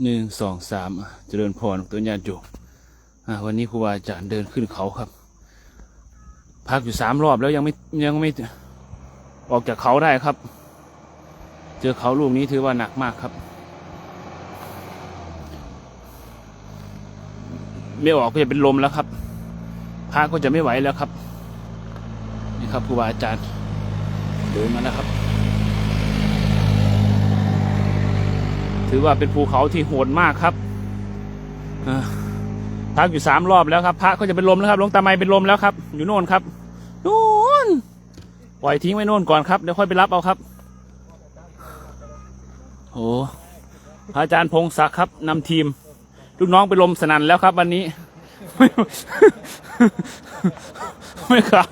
หนึ่งสองสามอะเจริญพรตัวญาติโยมวันนี้ครูบาอาจารย์เดินขึ้นเขาครับ พักอยู่สามรอบแล้วยังไม่ยังไม่ออกจากเขาได้ครับ เจอเขาลูกนี้ถือว่าหนักมากครับ ไม่ออกก็จะเป็นลมแล้วครับพระก็จะไม่ไหวแล้วครับ นี่ครับครูบาอาจารย์เดินมาแล้วครับ ถือว่าเป็นภูเขาที่โหดมากครับพักอยู่สามรอบแล้วครับ พระก็จะเป็นลมแล้วครับหลวงตาไมเป็นลมแล้วครับ อยู่โน่นครับนู่นปล่อยทิ้งไว้โน่นก่อนครับเดี๋ยวค่อยไปรับเอาครับโอ้พระอาจารย์พงศักดิ์ครับนำทีมลูกน้องไปลมสนั่นแล้วครับวันนี้ ไม่ขาว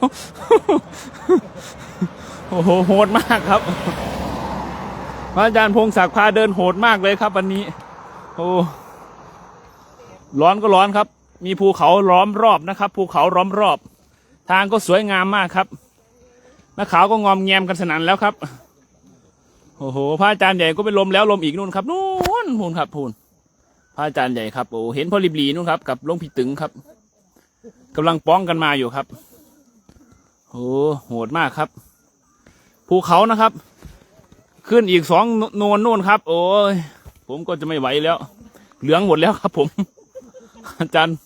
โอ้โหโหดมากครับ อาจารย์พงศักดิ์พาเดินโหดมากเลยครับ วันนี้ โอ้ร้อนก็ร้อนครับ มีภูเขาล้อมรอบนะครับ ภูเขาล้อมรอบ ทางก็สวยงามมากครับนักขาวก็งอมแงมกันสนั่นแล้วครับ โอ้โหพระอาจารย์ใหญ่ก็ไปลมแล้วลมอีกนู่นครับนู่นพูนครับพูนพระอาจารย์ใหญ่ครับโอ้เห็นพอลิบลีนู่นครับกับหลวงพี่ตึงครับกำลังป้องกันมาอยู่ครับโอ้โหดมากครับ ภูเขานะครับ ขึ้นอีกสองโนนนู่นครับ โอ้ยผมก็จะไม่ไหวแล้ว เหลืองหมดแล้วครับผม อาจารย์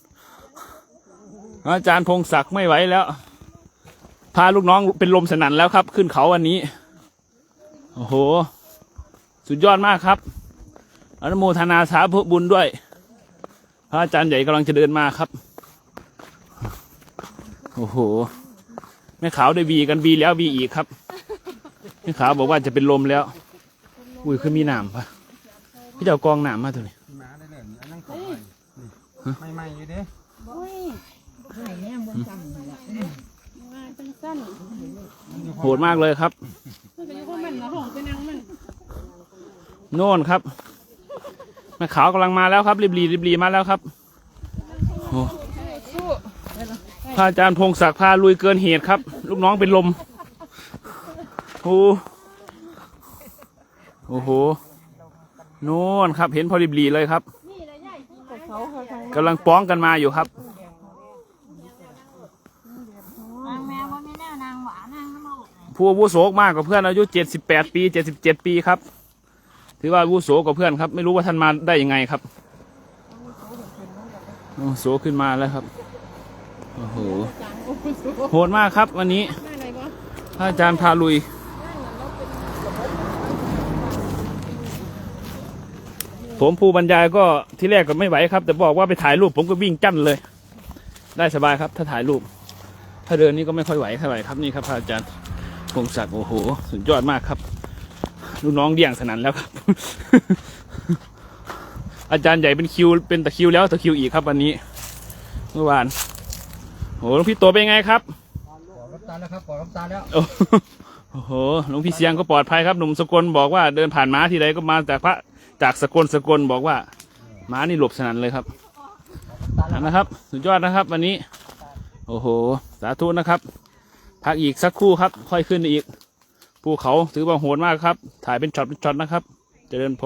อาจารย์พงศักดิ์ไม่ไหวแล้ว พาลูกน้องเป็นลมสนั่นแล้วครับ ขึ้นเขาวันนี้ โอ้โห สุดยอดมากครับอนุโมทนาสาธุบุญด้วย พระอาจารย์ใหญ่กำลังจะเดินมาครับ โอ้โหแม่ขาวได้บีกันบีแล้วบีอีกครับ แม่ขาวบอกว่าจะเป็นลมแล้ว อุ้ยคือมีหนามปะพี่เจ้ากองหนามมาตัวนี้มาได้เลยอันนั้นของใหม่ใหม่ๆอยู่เด้โอ้ยไหนเนี่ยบนสั่งเลยล่ะว่าเป็นสั้นโหดมากเลยครับมันเป็นคนมันละห้องเป็นนังมันโน่นครับแม่ขาวกำลังมาแล้วครับ รีบรีรีบรีมาแล้วครับโอ้พระอาจารย์พงศักดิ์พาลุยเกินเหตุครับ ลูกน้องเป็นลม โอ้โอ้โหโน่นครับ เห็นพอรีบรีเลยครับกำลังป้องกันมาอยู่ครับนางแมวว่าไม่แน่นางหวานางน้ำมันผู้อาวุโสมากกว่าเพื่อนอายุเจ็ดสิบแปดปีเจ็ดสิบเจ็ดปีครับ ถือว่าวุโสกว่าเพื่อนครับ ไม่รู้ว่าท่านมาได้ยังไงครับอาวุโสขึ้นมาแล้วครับโอ้โหโหดมากครับวันนี้พระอาจารย์พาลุย ผมผู้บรรยายก็ที่แรกก็ไม่ไหวครับ แต่บอกว่าไปถ่ายรูปผมก็วิ่งจั่นเลย ได้สบายครับ ถ้าถ่ายรูป ถ้าเดินนี่ก็ไม่ค่อยไหวเท่าไหร่ครับนี่ครับพระอาจารย์พงศักดิ์โอ้โหสุดยอดมากครับลูกน้องเดี่ยงสนั่นแล้วครับ อาจารย์ใหญ่เป็นคิว เป็นตะคริวแล้วตะคริวอีกครับวันนี้ เมื่อวานโอ้โหหลวงพี่โตเป็นไงครับปอดน้ำตาลแล้วครับปอดน้ำตาลแล้วโอ้โอ้โหหลวงพี่เสียงก็ปลอดภัยครับหนุ่มสกลบอกว่าเดินผ่านม้าทีไรก็มาจากพระ จากสกลสกลบอกว่าม้านี่หลบสนั่นเลยครับนะครับ สุดยอดนะครับวันนี้ โอ้โห สาธุนะครับ พักอีกสักครู่ครับ ค่อยขึ้นอีกภูเขาถือว่าโหดมากครับ ถ่ายเป็นช็อตเป็นช็อตนะครับ เจริญพร